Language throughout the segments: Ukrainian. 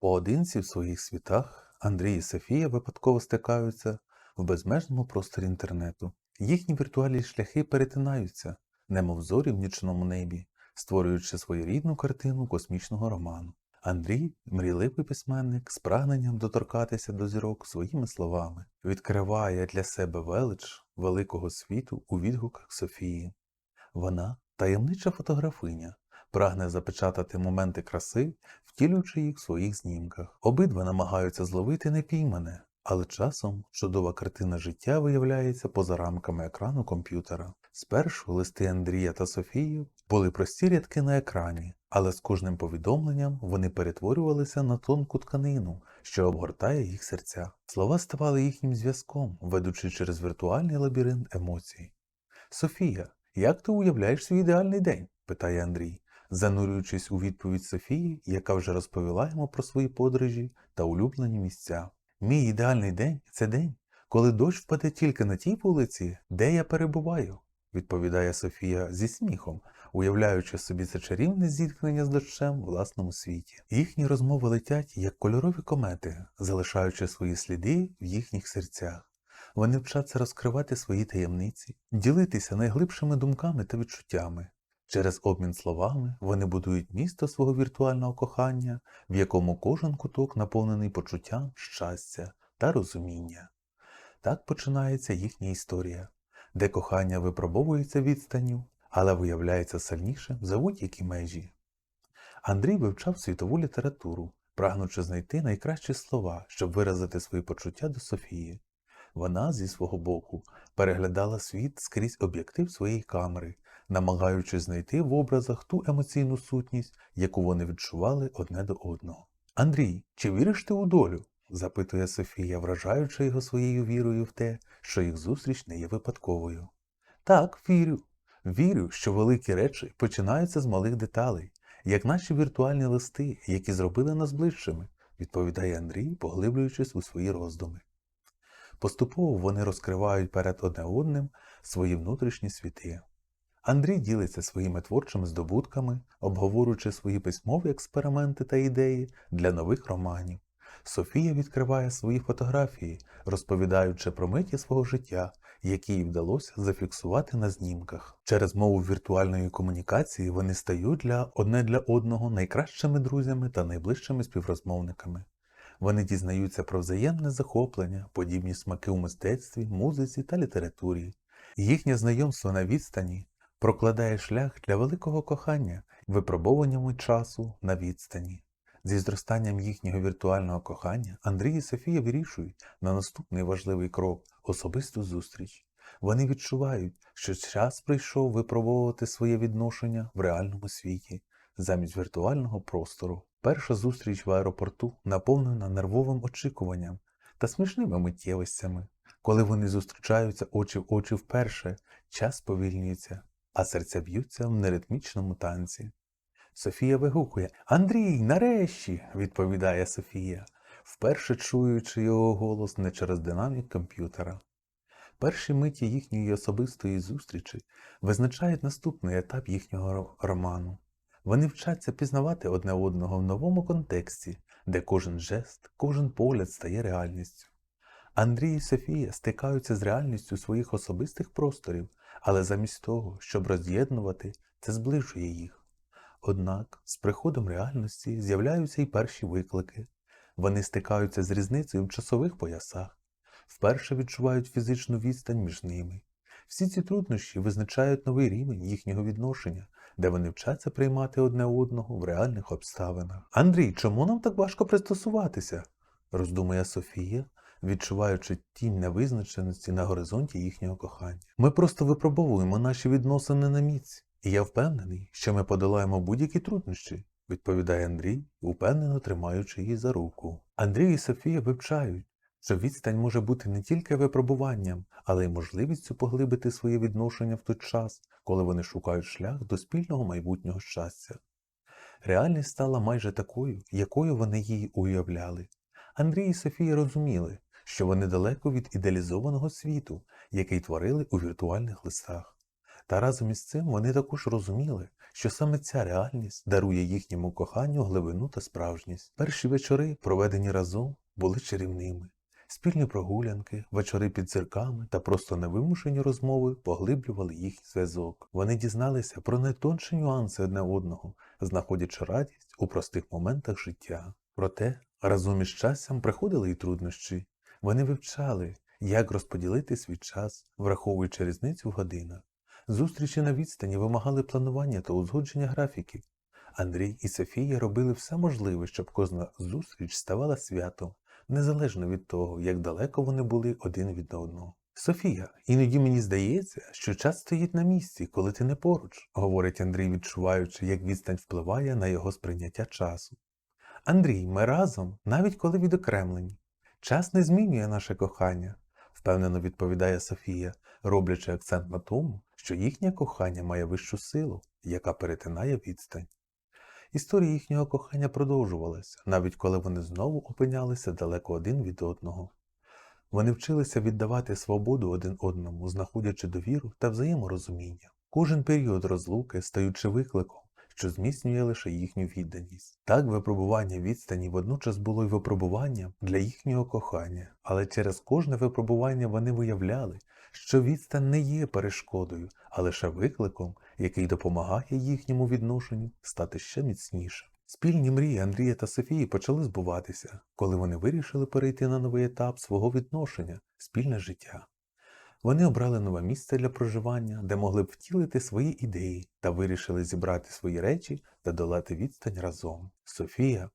Поодинці в своїх світах Андрій і Софія випадково стикаються в безмежному просторі інтернету. Їхні віртуальні шляхи перетинаються, немов зорі в нічному небі, створюючи своєрідну картину космічного роману. Андрій мрійливий письменник з прагненням доторкатися до зірок своїми словами, відкриває для себе велич великого світу у відгуках Софії. Вона таємнича фотографиня, прагне запечатати моменти краси, втілюючи їх в своїх знімках. Обидва намагаються зловити непіймане, але часом чудова картина життя виявляється поза рамками екрану комп'ютера. Спершу листи Андрія та Софії були прості рядки на екрані, але з кожним повідомленням вони перетворювалися на тонку тканину, що обгортає їх серця. Слова ставали їхнім зв'язком, ведучи через віртуальний лабіринт емоцій. Софія, як ти уявляєш свій ідеальний день? питає Андрій, занурюючись у відповідь Софії, яка вже розповіла йому про свої подорожі та улюблені місця. Мій ідеальний день це день, коли дощ впаде тільки на тій вулиці, де я перебуваю, відповідає Софія зі сміхом, уявляючи собі це чарівне зіткнення з дощем в власному світі. Їхні розмови летять як кольорові комети, залишаючи свої сліди в їхніх серцях. Вони вчаться розкривати свої таємниці, ділитися найглибшими думками та відчуттями. Через обмін словами вони будують місто свого віртуального кохання, в якому кожен куток наповнений почуттям щастя та розуміння. Так починається їхня історія, де кохання випробовується відстанню, але виявляється сильнішим за будь-які межі. Андрій вивчав світову літературу, прагнучи знайти найкращі слова, щоб виразити свої почуття до Софії. Вона зі свого боку переглядала світ скрізь об'єктив своєї камери, намагаючись знайти в образах ту емоційну сутність, яку вони відчували одне до одного. Андрій, чи віриш ти у долю? запитує Софія, вражаючи його своєю вірою в те, що їх зустріч не є випадковою. Так, вірю. Вірю, що великі речі починаються з малих деталей, як наші віртуальні листи, які зробили нас ближчими, відповідає Андрій, поглиблюючись у свої роздуми. Поступово вони розкривають перед одне одним свої внутрішні світи. Андрій ділиться своїми творчими здобутками, обговорюючи свої письмові експерименти та ідеї для нових романів. Софія відкриває свої фотографії, розповідаючи про миті свого життя, які їй вдалося зафіксувати на знімках. Через мову віртуальної комунікації вони стають для одне для одного найкращими друзями та найближчими співрозмовниками. Вони дізнаються про взаємне захоплення, подібні смаки у мистецтві, музиці та літературі. Їхнє знайомство на відстані прокладає шлях для великого кохання, випробованнями часу на відстані. Зі зростанням їхнього віртуального кохання Андрій і Софія вирішують на наступний важливий крок особисту зустріч. Вони відчувають, що час прийшов випробовувати своє відношення в реальному світі замість віртуального простору. Перша зустріч в аеропорту наповнена нервовим очікуванням та смішними миттєвостями. Коли вони зустрічаються очі в очі вперше, час повільнюється, а серця б'ються в неритмічному танці. Софія вигукує Андрій, нарешті, відповідає Софія, вперше чуючи його голос не через динамік комп'ютера. Перші миті їхньої особистої зустрічі визначають наступний етап їхнього роману. Вони вчаться пізнавати одне одного в новому контексті, де кожен жест, кожен погляд стає реальністю. Андрій і Софія стикаються з реальністю своїх особистих просторів, але замість того, щоб роз'єднувати, це зближує їх. Однак з приходом реальності з'являються й перші виклики. Вони стикаються з різницею в часових поясах, вперше відчувають фізичну відстань між ними. Всі ці труднощі визначають новий рівень їхнього відношення, де вони вчаться приймати одне одного в реальних обставинах. Андрій, чому нам так важко пристосуватися? роздумує Софія, відчуваючи тінь невизначеності на горизонті їхнього кохання. Ми просто випробовуємо наші відносини на міць, і я впевнений, що ми подолаємо будь-які труднощі, відповідає Андрій, упевнено тримаючи її за руку. Андрій і Софія вивчають, що відстань може бути не тільки випробуванням, але й можливістю поглибити своє відношення в той час, коли вони шукають шлях до спільного майбутнього щастя. Реальність стала майже такою, якою вони її уявляли. Андрій і Софія розуміли, що вони далеко від ідеалізованого світу, який творили у віртуальних листах. Та разом із цим вони також розуміли, що саме ця реальність дарує їхньому коханню глибину та справжність. Перші вечори, проведені разом, були чарівними. Спільні прогулянки, вечори під зірками та просто невимушені розмови поглиблювали їхній зв'язок. Вони дізналися про найтонші нюанси одне одного, знаходячи радість у простих моментах життя. Проте разом із часом приходили й труднощі. Вони вивчали, як розподілити свій час, враховуючи різницю в годинах. Зустрічі на відстані вимагали планування та узгодження графіків. Андрій і Софія робили все можливе, щоб кожна зустріч ставала святом, незалежно від того, як далеко вони були один від одного. Софія, іноді мені здається, що час стоїть на місці, коли ти не поруч, говорить Андрій, відчуваючи, як відстань впливає на його сприйняття часу. Андрій, ми разом, навіть коли відокремлені. Час не змінює наше кохання, впевнено відповідає Софія, роблячи акцент на тому, що їхнє кохання має вищу силу, яка перетинає відстань. Історія їхнього кохання продовжувалася, навіть коли вони знову опинялися далеко один від одного. Вони вчилися віддавати свободу один одному, знаходячи довіру та взаєморозуміння. Кожен період розлуки стаючи викликом, що зміцнює лише їхню відданість. Так випробування відстані водночас було й випробуванням для їхнього кохання, але через кожне випробування вони виявляли, що відстань не є перешкодою, а лише викликом, який допомагає їхньому відношенню стати ще міцнішим. Спільні мрії Андрія та Софії почали збуватися, коли вони вирішили перейти на новий етап свого відношення спільне життя. Вони обрали нове місце для проживання, де могли б втілити свої ідеї та вирішили зібрати свої речі та долати відстань разом. Софія,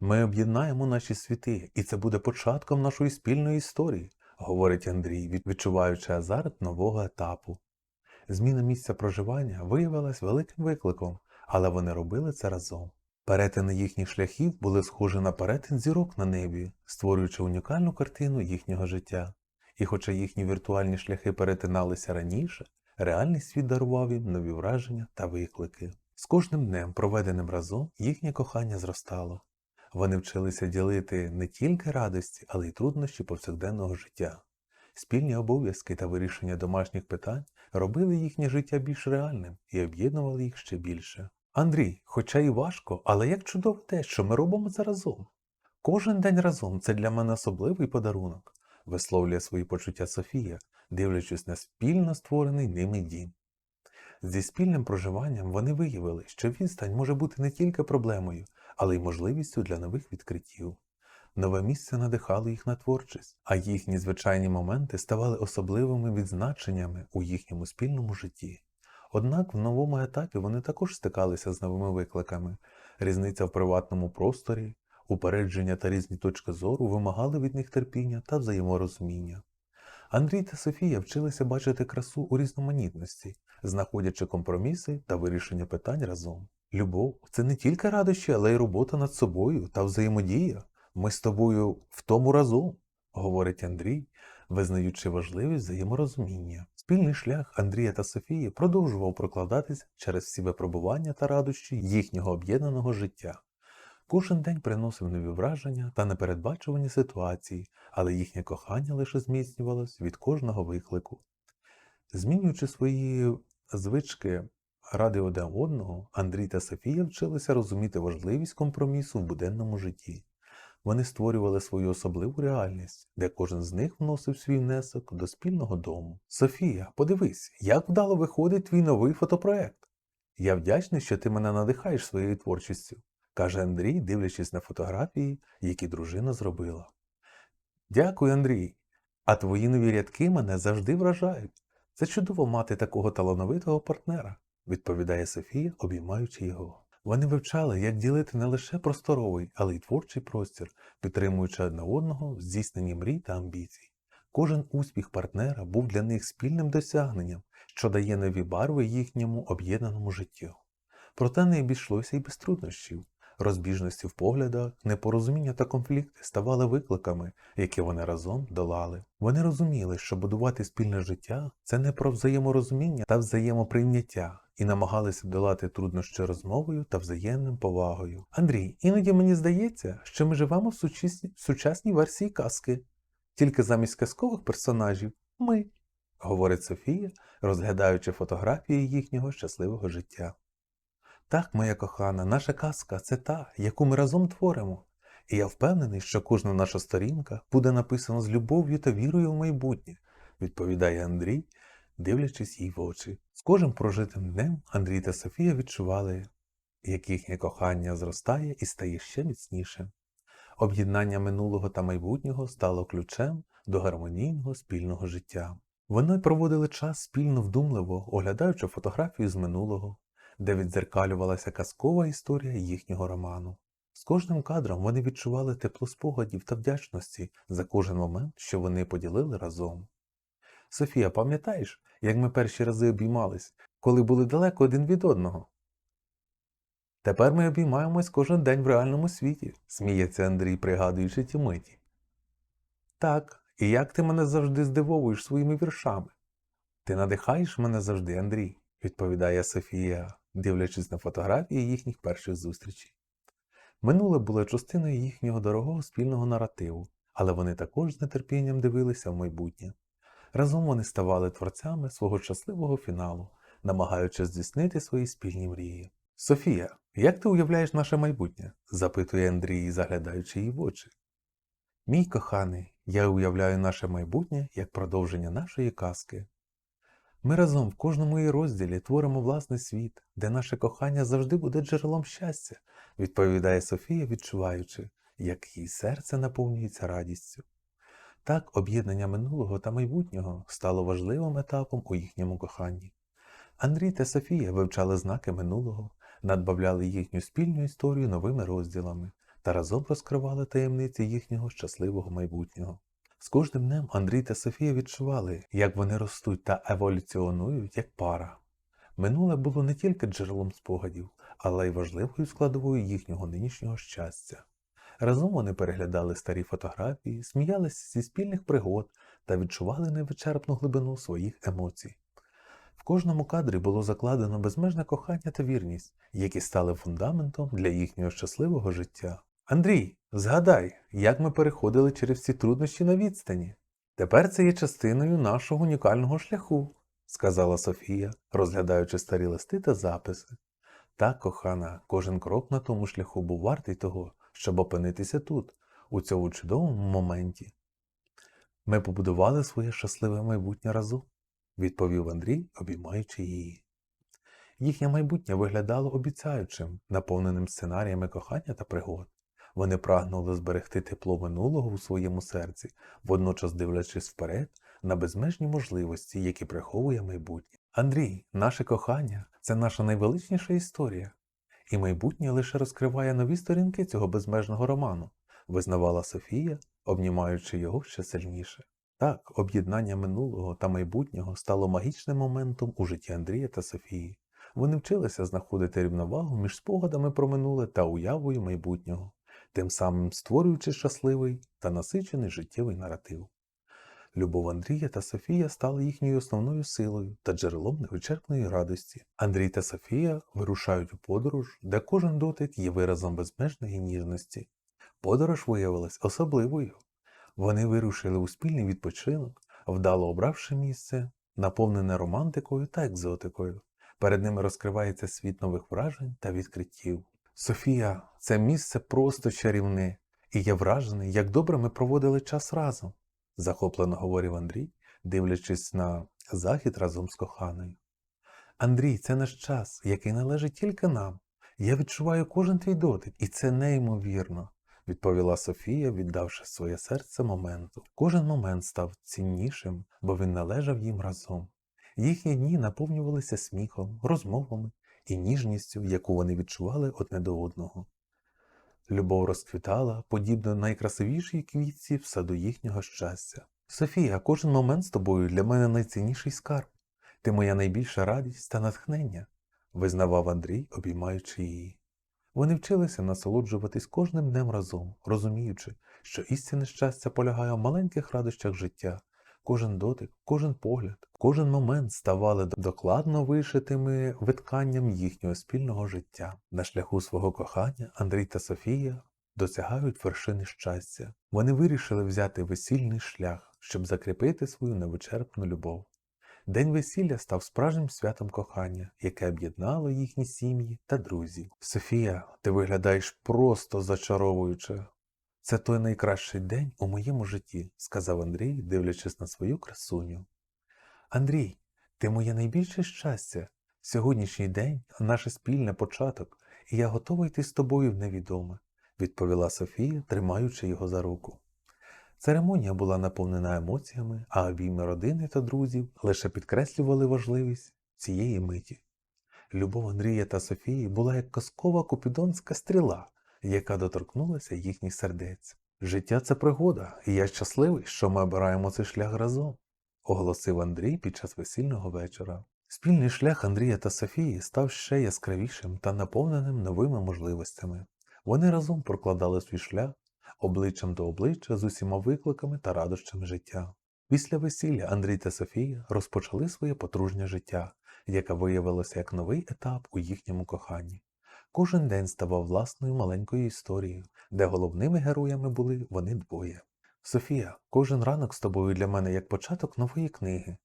ми об'єднаємо наші світи, і це буде початком нашої спільної історії, говорить Андрій, відчуваючи азарт нового етапу. Зміна місця проживання виявилась великим викликом, але вони робили це разом. Перетини їхніх шляхів були схожі на перетин зірок на небі, створюючи унікальну картину їхнього життя. І хоча їхні віртуальні шляхи перетиналися раніше, реальний світ дарував їм нові враження та виклики. З кожним днем, проведеним разом, їхнє кохання зростало. Вони вчилися ділити не тільки радості, але й труднощі повсякденного життя. Спільні обов'язки та вирішення домашніх питань робили їхнє життя більш реальним і об'єднували їх ще більше. Андрій, хоча і важко, але як чудово те, що ми робимо це разом. Кожен день разом це для мене особливий подарунок, висловлює свої почуття Софія, дивлячись на спільно створений ними дім. Зі спільним проживанням вони виявили, що відстань може бути не тільки проблемою, але й можливістю для нових відкриттів. Нове місце надихало їх на творчість, а їхні звичайні моменти ставали особливими відзначеннями у їхньому спільному житті. Однак в новому етапі вони також стикалися з новими викликами. Різниця в приватному просторі, упередження та різні точки зору вимагали від них терпіння та взаєморозуміння. Андрій та Софія вчилися бачити красу у різноманітності, знаходячи компроміси та вирішення питань разом. Любов це не тільки радощі, але й робота над собою та взаємодія. Ми з тобою в тому разом, говорить Андрій, визнаючи важливість взаєморозуміння. Спільний шлях Андрія та Софії продовжував прокладатися через всі випробування та радощі їхнього об'єднаного життя. Кожен день приносив нові враження та непередбачувані ситуації, але їхнє кохання лише зміцнювалось від кожного виклику. Змінюючи свої звички ради один одного, Андрій та Софія вчилися розуміти важливість компромісу в буденному житті. Вони створювали свою особливу реальність, де кожен з них вносив свій внесок до спільного дому. Софія, подивись, як вдало виходить твій новий фотопроект. Я вдячний, що ти мене надихаєш своєю творчістю, каже Андрій, дивлячись на фотографії, які дружина зробила. Дякую, Андрій. А твої нові рядки мене завжди вражають. Це чудово мати такого талановитого партнера, відповідає Софія, обіймаючи його. Вони вивчали, як ділити не лише просторовий, але й творчий простір, підтримуючи одне одного в здійсненні мрій та амбіцій. Кожен успіх партнера був для них спільним досягненням, що дає нові барви їхньому об'єднаному життю. Проте не обійшлося й без труднощів. Розбіжності в поглядах, непорозуміння та конфлікти ставали викликами, які вони разом долали. Вони розуміли, що будувати спільне життя це не про взаєморозуміння та взаємоприйняття, і намагалися долати труднощі розмовою та взаємним повагою. Андрій, іноді мені здається, що ми живемо в сучасній, сучасній версії казки, тільки замість казкових персонажів ми. говорить Софія, розглядаючи фотографії їхнього щасливого життя. Так, моя кохана, наша казка це та, яку ми разом творимо. І я впевнений, що кожна наша сторінка буде написана з любов'ю та вірою в майбутнє, відповідає Андрій, дивлячись їй в очі. З кожним прожитим днем Андрій та Софія відчували, як їхнє кохання зростає і стає ще міцнішим. Об'єднання минулого та майбутнього стало ключем до гармонійного спільного життя. Вони проводили час спільно вдумливо, оглядаючи фотографії з минулого, де віддзеркалювалася казкова історія їхнього роману. З кожним кадром вони відчували тепло спогадів та вдячності за кожен момент, що вони поділили разом. Софія, пам'ятаєш, як ми перші рази обіймались, коли були далеко один від одного? Тепер ми обіймаємось кожен день в реальному світі, сміється Андрій, пригадуючи ті миті. Так, і як ти мене завжди здивовуєш своїми віршами? Ти надихаєш мене завжди, Андрій, відповідає Софія, дивлячись на фотографії їхніх перших зустрічей. Минуле було частиною їхнього дорогого спільного наративу, але вони також з нетерпінням дивилися в майбутнє. Разом вони ставали творцями свого щасливого фіналу, намагаючись здійснити свої спільні мрії. Софія, як ти уявляєш наше майбутнє? запитує Андрій, заглядаючи їй в очі. Мій коханий, я уявляю наше майбутнє як продовження нашої казки. Ми разом в кожному її розділі творимо власний світ, де наше кохання завжди буде джерелом щастя, відповідає Софія, відчуваючи, як її серце наповнюється радістю. Так об'єднання минулого та майбутнього стало важливим етапом у їхньому коханні. Андрій та Софія вивчали знаки минулого, надбавляли їхню спільну історію новими розділами та разом розкривали таємниці їхнього щасливого майбутнього. З кожним днем Андрій та Софія відчували, як вони ростуть та еволюціонують як пара. Минуле було не тільки джерелом спогадів, але й важливою складовою їхнього нинішнього щастя. Разом вони переглядали старі фотографії, сміялися зі спільних пригод та відчували невичерпну глибину своїх емоцій. В кожному кадрі було закладено безмежне кохання та вірність, які стали фундаментом для їхнього щасливого життя. Андрій, згадай, як ми переходили через ці труднощі на відстані. Тепер це є частиною нашого унікального шляху, сказала Софія, розглядаючи старі листи та записи. Так, кохана, кожен крок на тому шляху був вартий того, щоб опинитися тут, у цьому чудовому моменті. Ми побудували своє щасливе майбутнє разом, відповів Андрій, обіймаючи її. Їхнє майбутнє виглядало обіцяючим, наповненим сценаріями кохання та пригод. Вони прагнули зберегти тепло минулого у своєму серці, водночас дивлячись вперед на безмежні можливості, які приховує майбутнє. Андрій, наше кохання це наша найвеличніша історія, і майбутнє лише розкриває нові сторінки цього безмежного роману, визнавала Софія, обнімаючи його ще сильніше. Так, об'єднання минулого та майбутнього стало магічним моментом у житті Андрія та Софії. Вони вчилися знаходити рівновагу між спогадами про минуле та уявою майбутнього, тим самим створюючи щасливий та насичений життєвий наратив. Любов Андрія та Софія стали їхньою основною силою та джерелом невичерпної радості. Андрій та Софія вирушають у подорож, де кожен дотик є виразом безмежної ніжності. Подорож виявилась особливою. Вони вирушили у спільний відпочинок, вдало обравши місце, наповнене романтикою та екзотикою. Перед ними розкривається світ нових вражень та відкриттів. Софія, це місце просто чарівне, і я вражений, як добре ми проводили час разом, захоплено говорив Андрій, дивлячись на захід разом з коханою. Андрій, це наш час, який належить тільки нам. Я відчуваю кожен твій дотик, і це неймовірно, відповіла Софія, віддавши своє серце моменту. Кожен момент став ціннішим, бо він належав їм разом. Їхні дні наповнювалися сміхом, розмовами і ніжністю, яку вони відчували одне до одного. Любов розквітала, подібно найкрасивішій квітці в саду їхнього щастя. Софія, кожен момент з тобою для мене найцінніший скарб. Ти моя найбільша радість та натхнення, визнавав Андрій, обіймаючи її. Вони вчилися насолоджуватись кожним днем разом, розуміючи, що істинне щастя полягає в маленьких радощах життя. Кожен дотик, кожен погляд, кожен момент ставали докладно вишитими витканням їхнього спільного життя. На шляху свого кохання Андрій та Софія досягають вершини щастя. Вони вирішили взяти весільний шлях, щоб закріпити свою невичерпну любов. День весілля став справжнім святом кохання, яке об'єднало їхні сім'ї та друзів. Софія, ти виглядаєш просто зачаровуюче. Це той найкращий день у моєму житті, сказав Андрій, дивлячись на свою красуню. Андрій, ти моє найбільше щастя. Сьогоднішній день наш спільний початок, і я готова йти з тобою в невідоме, відповіла Софія, тримаючи його за руку. Церемонія була наповнена емоціями, а обійми родини та друзів лише підкреслювали важливість цієї миті. Любов Андрія та Софії була як казкова купідонська стріла, яка доторкнулася їхніх сердець. Життя це пригода, і я щасливий, що ми обираємо цей шлях разом, оголосив Андрій під час весільного вечора. Спільний шлях Андрія та Софії став ще яскравішим та наповненим новими можливостями. Вони разом прокладали свій шлях обличчям до обличчя з усіма викликами та радощами життя. Після весілля Андрій та Софія розпочали своє подружнє життя, яке виявилося як новий етап у їхньому коханні. Кожен день ставав власною маленькою історією, де головними героями були вони двоє. Софія, кожен ранок з тобою для мене як початок нової книги.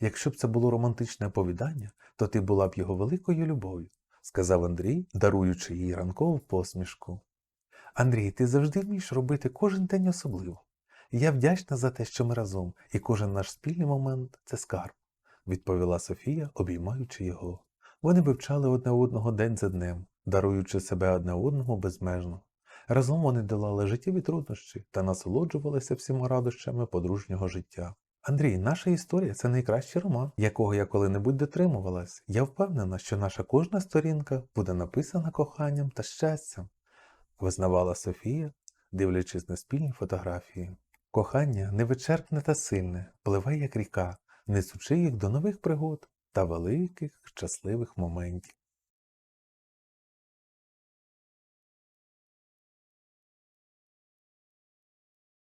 Якщо б це було романтичне оповідання, то ти була б його великою любов'ю, сказав Андрій, даруючи їй ранкову посмішку. Андрій, ти завжди вмієш робити кожен день особливо. Я вдячна за те, що ми разом, і кожен наш спільний момент це скарб, відповіла Софія, обіймаючи його. Вони вивчали одне одного день за днем, даруючи себе одне одному безмежно. Разом вони долали життєві труднощі та насолоджувалися всіма радощами подружнього життя. Андрій, наша історія це найкращий роман, якого я коли-небудь дотримувалась. Я впевнена, що наша кожна сторінка буде написана коханням та щастям, визнавала Софія, дивлячись на спільні фотографії. Кохання невичерпне та сильне, пливе як ріка, несучи їх до нових пригод та великих щасливих моментів.